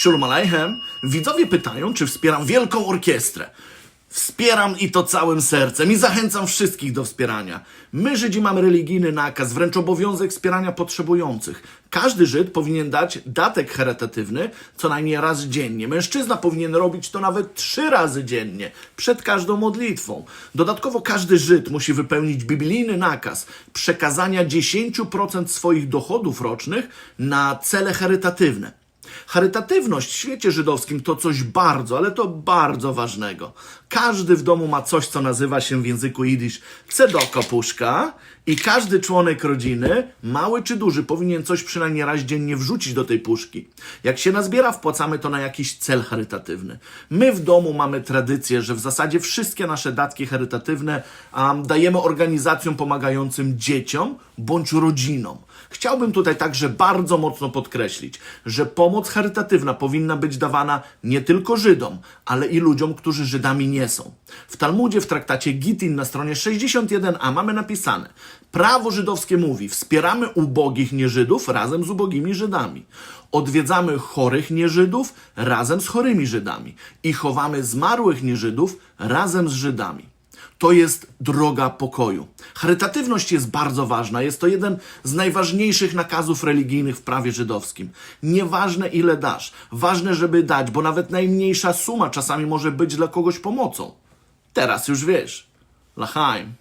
Shalom Aleichem. Widzowie pytają, czy wspieram wielką orkiestrę. Wspieram i to całym sercem i zachęcam wszystkich do wspierania. My, Żydzi, mamy religijny nakaz, wręcz obowiązek wspierania potrzebujących. Każdy Żyd powinien dać datek charytatywny co najmniej raz dziennie. Mężczyzna powinien robić to nawet trzy razy dziennie, przed każdą modlitwą. Dodatkowo każdy Żyd musi wypełnić biblijny nakaz przekazania 10% swoich dochodów rocznych na cele charytatywne. Charytatywność w świecie żydowskim to coś bardzo, ale to bardzo ważnego. Każdy w domu ma coś, co nazywa się w języku jidysz cedoko puszka i każdy członek rodziny, mały czy duży, powinien coś przynajmniej raz dziennie wrzucić do tej puszki. Jak się nazbiera, wpłacamy to na jakiś cel charytatywny. My w domu mamy tradycję, że w zasadzie wszystkie nasze datki charytatywne um, dajemy organizacjom pomagającym dzieciom bądź rodzinom. Chciałbym tutaj także bardzo mocno podkreślić, że pomoc charytatywna powinna być dawana nie tylko Żydom, ale i ludziom, którzy Żydami nie są. W Talmudzie w traktacie Gittin na stronie 61a mamy napisane: Prawo żydowskie mówi: wspieramy ubogich nieżydów razem z ubogimi Żydami. Odwiedzamy chorych nieżydów razem z chorymi Żydami i chowamy zmarłych nieżydów razem z Żydami. To jest droga pokoju. Charytatywność jest bardzo ważna. Jest to jeden z najważniejszych nakazów religijnych w prawie żydowskim. Nieważne ile dasz, ważne, żeby dać, bo nawet najmniejsza suma czasami może być dla kogoś pomocą. Teraz już wiesz. Lachaim.